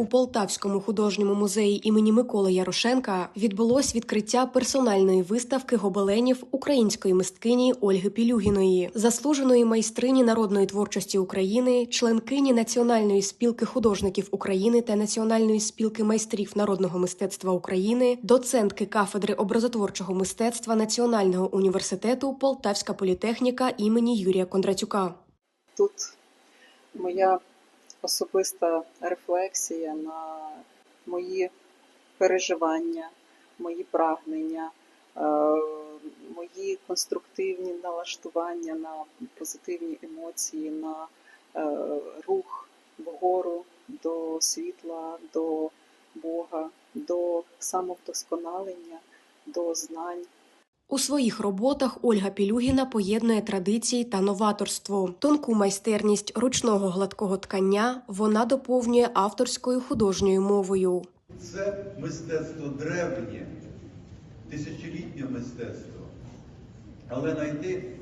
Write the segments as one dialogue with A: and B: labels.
A: у Полтавському художньому музеї імені Миколи Ярошенка відбулось відкриття персональної виставки гобеленів української мисткині Ольги Пілюгіної, заслуженої майстрині народної творчості України, членкині Національної спілки художників України та Національної спілки майстрів народного мистецтва України, доцентки кафедри образотворчого мистецтва Національного університету Полтавська політехніка імені Юрія Кондратюка.
B: Тут моя особиста рефлексія на мої переживання, мої прагнення, е, мої конструктивні налаштування на позитивні емоції, на е, рух вгору до світла, до Бога, до самовдосконалення, до знань.
A: У своїх роботах Ольга Пілюгіна поєднує традиції та новаторство. Тонку майстерність ручного гладкого ткання вона доповнює авторською художньою мовою.
C: Це мистецтво древнє, тисячолітнє мистецтво. Але знайти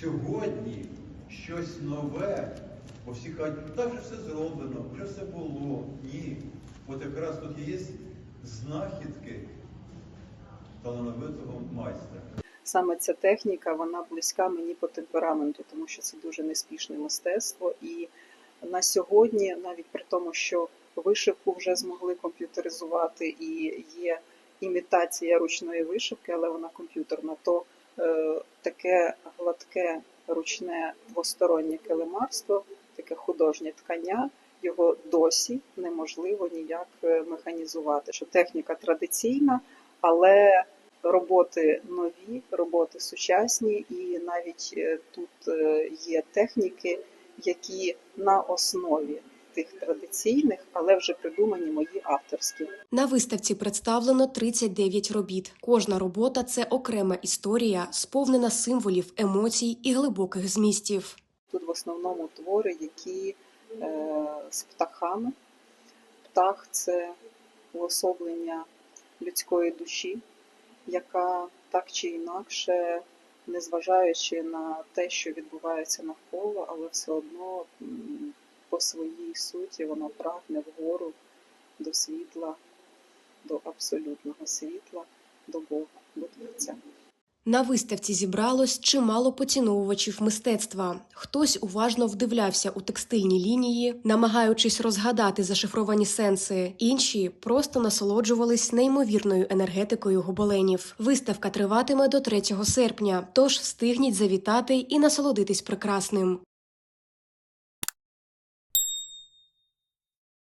C: сьогодні щось нове, бо всі кажуть, так вже все зроблено, вже все було. Ні. От якраз тут є знахідки талановитого майстра.
B: саме ця техніка вона близька мені по темпераменту, тому що це дуже неспішне мистецтво. І на сьогодні, навіть при тому, що вишивку вже змогли комп'ютеризувати і є імітація ручної вишивки, але вона комп'ютерна, то е, таке гладке ручне двостороннє килимарство, таке художнє ткання. Його досі неможливо ніяк е, механізувати. Що техніка традиційна, але роботи нові, роботи сучасні, і навіть е, тут е, є техніки, які на основі тих традиційних, але вже придумані мої авторські.
A: На виставці представлено 39 робіт. Кожна робота це окрема історія, сповнена символів, емоцій і глибоких змістів.
B: Тут в основному твори, які е, з птахами. Птах це уособлення людської душі, яка так чи інакше, незважаючи на те, що відбувається навколо, але все одно по своїй суті вона прагне вгору до світла, до абсолютного світла, до Бога.
A: На виставці зібралось чимало поціновувачів мистецтва. Хтось уважно вдивлявся у текстильні лінії, намагаючись розгадати зашифровані сенси. Інші просто насолоджувались неймовірною енергетикою гобеленів. Виставка триватиме до 3 серпня, тож встигніть завітати і насолодитись прекрасним.